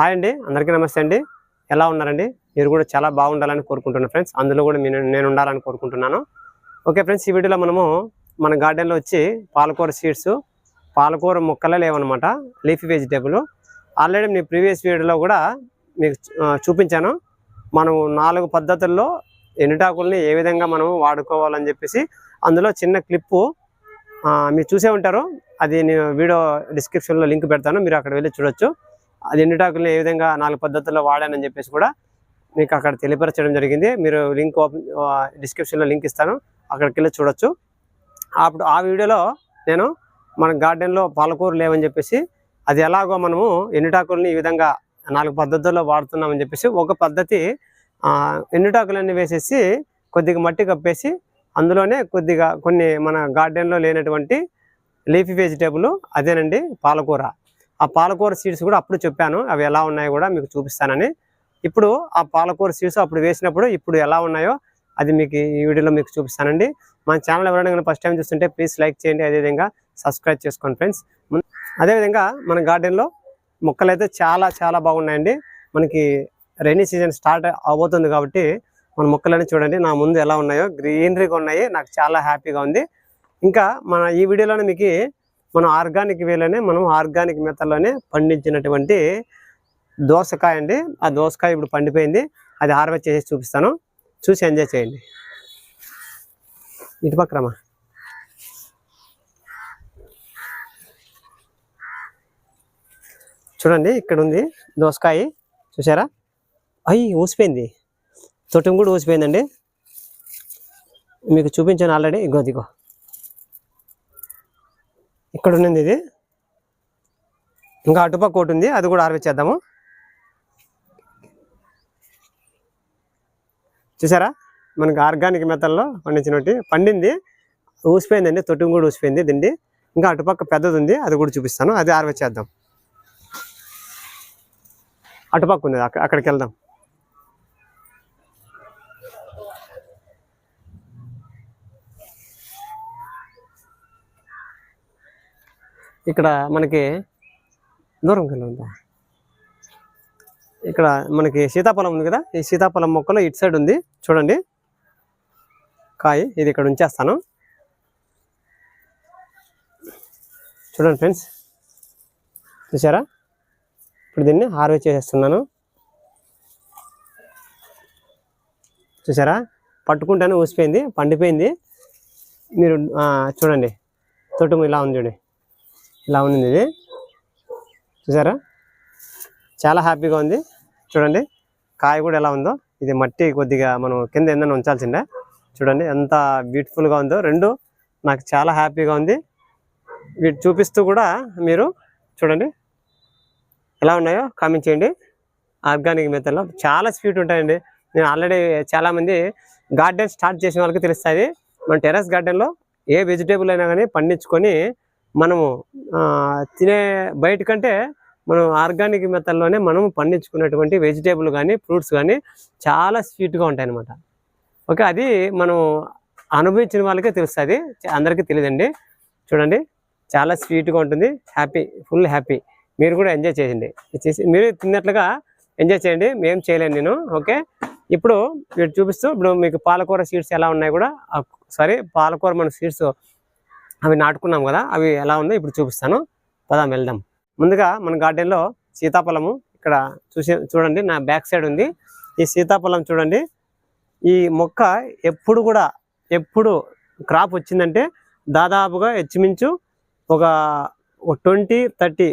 Hi అండి అందరికీ నమస్తే అండి. ఎలా ఉన్నారండి? మీరు కూడా చాలా బాగుండాలని కోరుకుంటున్నాను ఫ్రెండ్స్. అందులో కూడా నేను నేను ఉండాలని కోరుకుంటున్నాను. ఓకే ఫ్రెండ్స్ ఈ వీడియోలో మనము మన గార్డెన్లో వచ్చి పాలకూర సీడ్స్ పాలకూర మొక్కలే లేవన్నమాట లీఫీ వెజిటేబుల్. ఆల్రెడీ నేను ప్రీవియస్ వీడియోలో కూడా మీకు చూపించాను. మనం నాలుగు పద్ధతుల్లో ఎండుటాకుల్ని ఏ విధంగా మనం వాడుకోవాలని చెప్పేసి అందులో చిన్న క్లిప్పు మీరు చూసే ఉంటారు. అది నేను వీడియో డిస్క్రిప్షన్లో లింక్ పెడతాను మీరు అక్కడ వెళ్ళి చూడొచ్చు. అది ఎండుటాకులను ఏ విధంగా నాలుగు పద్ధతుల్లో వాడానని చెప్పేసి కూడా మీకు అక్కడ తెలియపరచడం జరిగింది. మీరు లింక్ ఓపెన్ డిస్క్రిప్షన్లో లింక్ ఇస్తాను. అక్కడికి వెళ్ళి చూడొచ్చు. అప్పుడు ఆ వీడియోలో నేను మన గార్డెన్లో పాలకూర లేవని చెప్పేసి అది ఎలాగో మనము ఎండుటాకుల్ని ఈ విధంగా నాలుగు పద్ధతుల్లో వాడుతున్నామని చెప్పేసి ఒక పద్ధతి ఎండుటాకులన్నీ వేసేసి కొద్దిగా మట్టి కప్పేసి అందులోనే కొద్దిగా కొన్ని మన గార్డెన్లో లేనటువంటి లీఫీ వెజిటేబుల్ అదేనండి పాలకూర. ఆ పాలకూర సీడ్స్ కూడా అప్పుడు చెప్పాను. అవి ఎలా ఉన్నాయో కూడా మీకు చూపిస్తానని. ఇప్పుడు ఆ పాలకూర సీడ్స్ అప్పుడు వేసినప్పుడు ఇప్పుడు ఎలా ఉన్నాయో అది మీకు ఈ వీడియోలో మీకు చూపిస్తానండి. మన ఛానల్ ఎవరైనా ఫస్ట్ టైం చూస్తుంటే ప్లీజ్ లైక్ చేయండి. అదేవిధంగా సబ్స్క్రైబ్ చేసుకోండి ఫ్రెండ్స్. అదేవిధంగా మన గార్డెన్లో మొక్కలు అయితే చాలా చాలా బాగున్నాయండి. మనకి రైనీ సీజన్ స్టార్ట్ అవబోతుంది కాబట్టి మన మొక్కలన్నీ చూడండి. నా ముందు ఎలా ఉన్నాయో గ్రీనరీగా ఉన్నాయి. నాకు చాలా హ్యాపీగా ఉంది. ఇంకా మన ఈ వీడియోలోనే మీకు మనం ఆర్గానిక్ వేలోనే మనం ఆర్గానిక్ మెథడ్లోనే పండించినటువంటి దోసకాయ అండి. ఆ దోసకాయ ఇప్పుడు పండిపోయింది. అది హార్వెస్ట్ చేసి చూపిస్తాను. చూసి ఎంజాయ్ చేయండి. ఇటు పక్కరమ్మా చూడండి ఇక్కడ ఉంది దోసకాయ. చూసారా అయ్యి ఊసిపోయింది. తొట్టం కూడా ఊసిపోయిందండి. మీకు చూపించాను ఆల్రెడీ. ఇగో దిగో ఇక్కడ ఉన్నది ఇది. ఇంకా అటుపక్క ఒకటి ఉంది అది కూడా హార్వెస్ట్ చేద్దాము. చూసారా? మనకి ఆర్గానిక్ మెథడ్లో పండించినట్టు పండింది. ఊసిపోయిందండి తొట్టు కూడా ఊసిపోయింది దిండి. ఇంకా అటుపక్క పెద్దది ఉంది అది కూడా చూపిస్తాను. అది హార్వెస్ట్ అటుపక్క ఉంది అక్కడికి వెళ్దాం. ఇక్కడ మనకి దూరం ఉందా? ఇక్కడ మనకి సీతాఫలం ఉంది కదా? ఈ సీతాఫలం మొక్కలో ఇటు సైడ్ ఉంది. చూడండి. కాయ ఇది ఇక్కడ ఉంచేస్తాను. చూడండి ఫ్రెండ్స్. చూసారా? ఇప్పుడు దీన్ని హార్వెస్ట్ చేసేస్తున్నాను. చూసారా? పట్టుకుంటానే ఊసిపోయింది పండిపోయింది. మీరు చూడండి. తొట్టుము ఇలా ఉంది చూడండి. ఇలా ఉంది ఇది. చూసారా? చాలా హ్యాపీగా ఉంది. చూడండి కాయ కూడా ఎలా ఉందో. ఇది మట్టి కొద్దిగా మనం కింద ఏందన్నా ఉంచాల్సిందే. చూడండి ఎంత బ్యూటిఫుల్గా ఉందో. రెండు నాకు చాలా హ్యాపీగా ఉంది. వీటి చూపిస్తూ కూడా మీరు చూడండి ఎలా ఉన్నాయో కామెంట్ చేయండి. ఆర్గానిక్ మెథడ్లో చాలా స్వీట్ ఉంటాయండి. నేను ఆల్రెడీ చాలామంది గార్డెన్ స్టార్ట్ చేసిన వాళ్ళకి తెలుస్తుంది. మన టెర్రస్ గార్డెన్లో ఏ వెజిటేబుల్ అయినా కానీ పండించుకొని మనము తినే బయట కంటే మనం ఆర్గానిక్ మెథడ్లోనే మనం పండించుకున్నటువంటి వెజిటేబుల్ కానీ ఫ్రూట్స్ కానీ చాలా స్వీట్గా ఉంటాయి అన్నమాట ఓకే అది మనం అనుభవించిన వాళ్ళకే తెలుస్తుంది. అందరికీ తెలియదండి. చూడండి చాలా స్వీట్గా ఉంటుంది. Happy full happy. మీరు కూడా ఎంజాయ్ చేయండి. చేసి మీరు తిన్నట్లుగా ఎంజాయ్ చేయండి. మేము చేయలేను నేను. ఓకే ఇప్పుడు వీటి చూపిస్తూ ఇప్పుడు మీకు పాలకూర సీడ్స్ ఎలా ఉన్నాయి కూడా సారీ పాలకూర మన సీడ్స్ అవి నాటుకున్నాం కదా అవి ఎలా ఉందో ఇప్పుడు చూపిస్తాను. పదాం వెళ్దాం. ముందుగా మన గార్డెన్లో సీతాఫలము ఇక్కడ చూసి చూడండి నా బ్యాక్ సైడ్ ఉంది. ఈ సీతాఫలం చూడండి. ఈ మొక్క ఎప్పుడు కూడా ఎప్పుడు క్రాప్ వచ్చిందంటే దాదాపుగా హెచ్చుమించు ఒక ట్వంటీ థర్టీ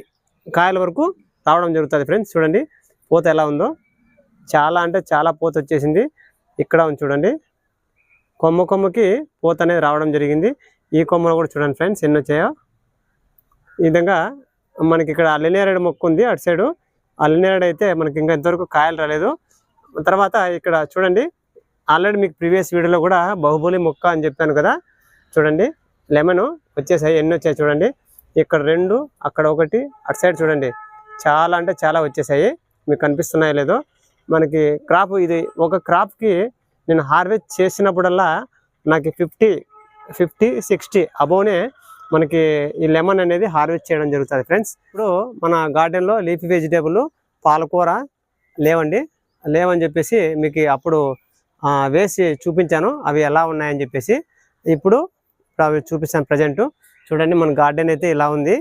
కాయల వరకు రావడం జరుగుతుంది ఫ్రెండ్స్. చూడండి పూత ఎలా ఉందో. చాలా అంటే చాలా పూత వచ్చేసింది. ఇక్కడ ఉంది చూడండి. కొమ్మ కొమ్మకి పూత అనేది రావడం జరిగింది. ఈ కొమ్మలు కూడా చూడండి ఫ్రెండ్స్ ఎన్ని వచ్చాయో. ఈ విధంగా మనకి ఇక్కడ అల్లనేరేడు మొక్క ఉంది అటు సైడు. అల్లనేరేడు అయితే మనకి ఇంకా ఇంతవరకు కాయలు రాలేదు. తర్వాత ఇక్కడ చూడండి ఆల్రెడీ మీకు ప్రీవియస్ వీడియోలో కూడా బాహుబలి మొక్క అని చెప్పాను కదా. చూడండి లెమన్ వచ్చేసాయి ఎన్ని వచ్చాయి చూడండి. ఇక్కడ రెండు అక్కడ ఒకటి అటు సైడ్ చూడండి. చాలా అంటే చాలా వచ్చేసాయి. మీకు కనిపిస్తున్నాయో లేదో. మనకి క్రాప్ ఇది ఒక క్రాప్కి నేను హార్వెస్ట్ చేసినప్పుడల్లా నాకు ఫిఫ్టీ ఫిఫ్టీ సిక్స్టీ అబోనే మనకి ఈ లెమన్ అనేది హార్వెస్ట్ చేయడం జరుగుతుంది ఫ్రెండ్స్. ఇప్పుడు మన గార్డెన్లో లీఫీ వెజిటేబుల్ పాలకూర లేవండి. లేవని చెప్పేసి మీకు అప్పుడు వేసి చూపించాను. అవి ఎలా ఉన్నాయని చెప్పేసి. ఇప్పుడు ఇప్పుడు అవి చూపిస్తాను ప్రజెంట్. చూడండి మన గార్డెన్ అయితే ఇలా ఉంది.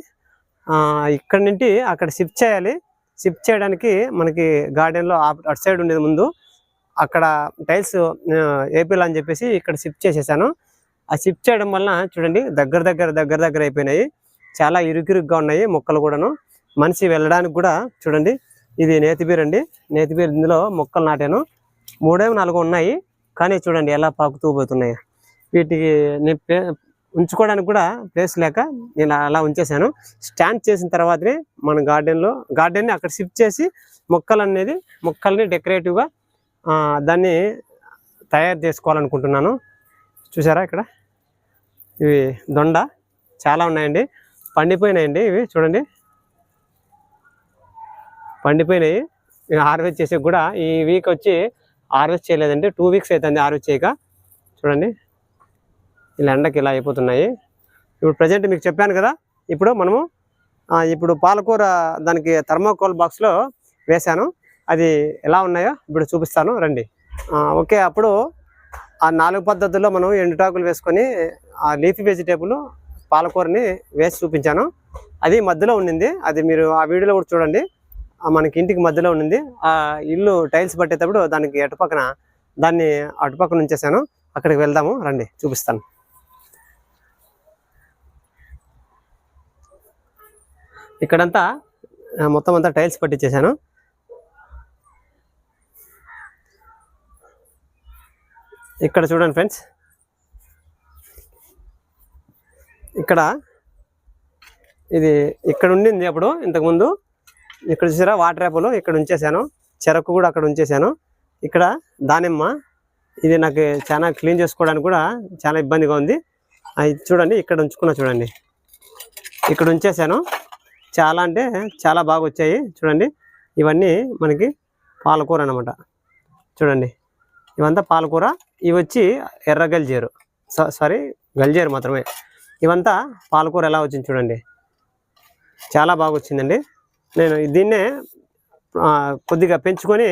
ఇక్కడ నుండి అక్కడ షిఫ్ట్ చేయాలి. షిఫ్ట్ చేయడానికి మనకి గార్డెన్లో అటు సైడ్ ఉండేది ముందు. అక్కడ టైల్స్ ఏపీలో అని చెప్పేసి ఇక్కడ షిఫ్ట్ చేసేసాను. ఆ షిఫ్ట్ చేయడం వలన చూడండి దగ్గర దగ్గర దగ్గర దగ్గర అయిపోయినాయి. చాలా ఇరుకిరుగ్గా ఉన్నాయి మొక్కలు కూడాను. మనిషి వెళ్ళడానికి కూడా చూడండి ఇది నేతిబీర్ అండి. నేతిబీర్ ఇందులో మొక్కలు నాటాను. మూడే నాలుగు ఉన్నాయి కానీ చూడండి ఎలా పాకుతూ పోతున్నాయి. వీటికి నేను ఉంచుకోవడానికి కూడా ప్లేస్ లేక నేను అలా ఉంచేసాను స్టాండ్ చేసిన తర్వాతనే మన గార్డెన్లో గార్డెన్ని అక్కడ షిఫ్ట్ చేసి మొక్కలు అనేది మొక్కల్ని డెకరేటివ్గా దాన్ని తయారు చేసుకోవాలనుకుంటున్నాను. చూసారా ఇక్కడ? ఇవి దొండ చాలా ఉన్నాయండి. పండిపోయినాయండి ఇవి చూడండి. పండిపోయినాయి. హార్వెస్ట్ చేసే కూడా ఈ వీక్ వచ్చి హార్వెస్ట్ చేయలేదండి. టూ వీక్స్ అవుతుంది హార్వెస్ట్ చేయక. చూడండి. ఇలా ఎండకి ఇలా అయిపోతున్నాయి. ఇప్పుడు ప్రజెంట్ మీకు చెప్పాను కదా ఇప్పుడు మనము ఇప్పుడు పాలకూర దానికి థర్మోకోల్ బాక్స్లో వేశాను. అది ఎలా ఉన్నాయో ఇప్పుడు చూపిస్తాను. రండి. ఓకే అప్పుడు ఆ నాలుగు పద్ధతుల్లో మనం ఎండుటాకులు వేసుకొని ఆ లీఫీ వెజిటేబుల్ పాలకూరని వేసి చూపించాను. అది మధ్యలో ఉండింది. అది మీరు ఆ వీడియోలో కూడా చూడండి. మనకి ఇంటికి మధ్యలో ఉండింది. ఆ ఇల్లు టైల్స్ పట్టేటప్పుడు దానికి అటుపక్కన దాన్ని అటుపక్కన ఉంచేసాను. అక్కడికి వెళ్దాము. రండి. చూపిస్తాను. ఇక్కడంతా మొత్తం అంతా టైల్స్ పట్టించేసాను ఇక్కడ చూడండి ఫ్రెండ్స్. ఇక్కడ ఇది ఇక్కడ ఉండింది అప్పుడు ఇంతకుముందు. ఇక్కడ చూసారా? వాటర్ యాపిల్ ఇక్కడ ఉంచేసాను చెరకు కూడా అక్కడ ఉంచేసాను ఇక్కడ దానిమ్మ ఇది నాకు చాలా క్లీన్ చేసుకోవడానికి కూడా చాలా ఇబ్బందిగా ఉంది. అది చూడండి ఇక్కడ ఉంచుకున్నా చూడండి. ఇక్కడ ఉంచేసాను చాలా అంటే చాలా బాగా వచ్చాయి. చూడండి ఇవన్నీ మనకి పాలకూర అనమాట చూడండి. ఇవంతా పాలకూర. ఇవి వచ్చి ఎర్ర గల్జేరు. సారీ గల్జేరు మాత్రమే. ఇవంతా పాలకూర ఎలా వచ్చింది చూడండి. చాలా బాగా వచ్చిందండి. నేను దీన్నే కొద్దిగా పెంచుకొని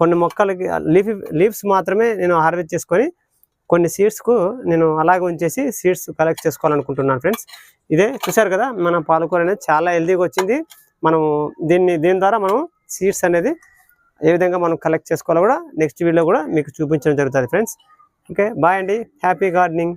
కొన్ని మొక్కలకి లీఫ్ లీవ్స్ మాత్రమే నేను హార్వెస్ట్ చేసుకొని కొన్ని సీడ్స్కు నేను అలాగే ఉంచేసి సీడ్స్ కలెక్ట్ చేసుకోవాలనుకుంటున్నాను ఫ్రెండ్స్. ఇదే చూసారు కదా మన పాలకూర అనేది చాలా హెల్తీగా వచ్చింది. మనం దీన్ని దీని ద్వారా మనం సీడ్స్ అనేది ఏ విధంగా మనం కలెక్ట్ చేసుకోవాలో కూడా నెక్స్ట్ వీడియోలో కూడా మీకు చూపించడం జరుగుతుంది ఫ్రెండ్స్ ఓకే బాయ్ అండి. Happy gardening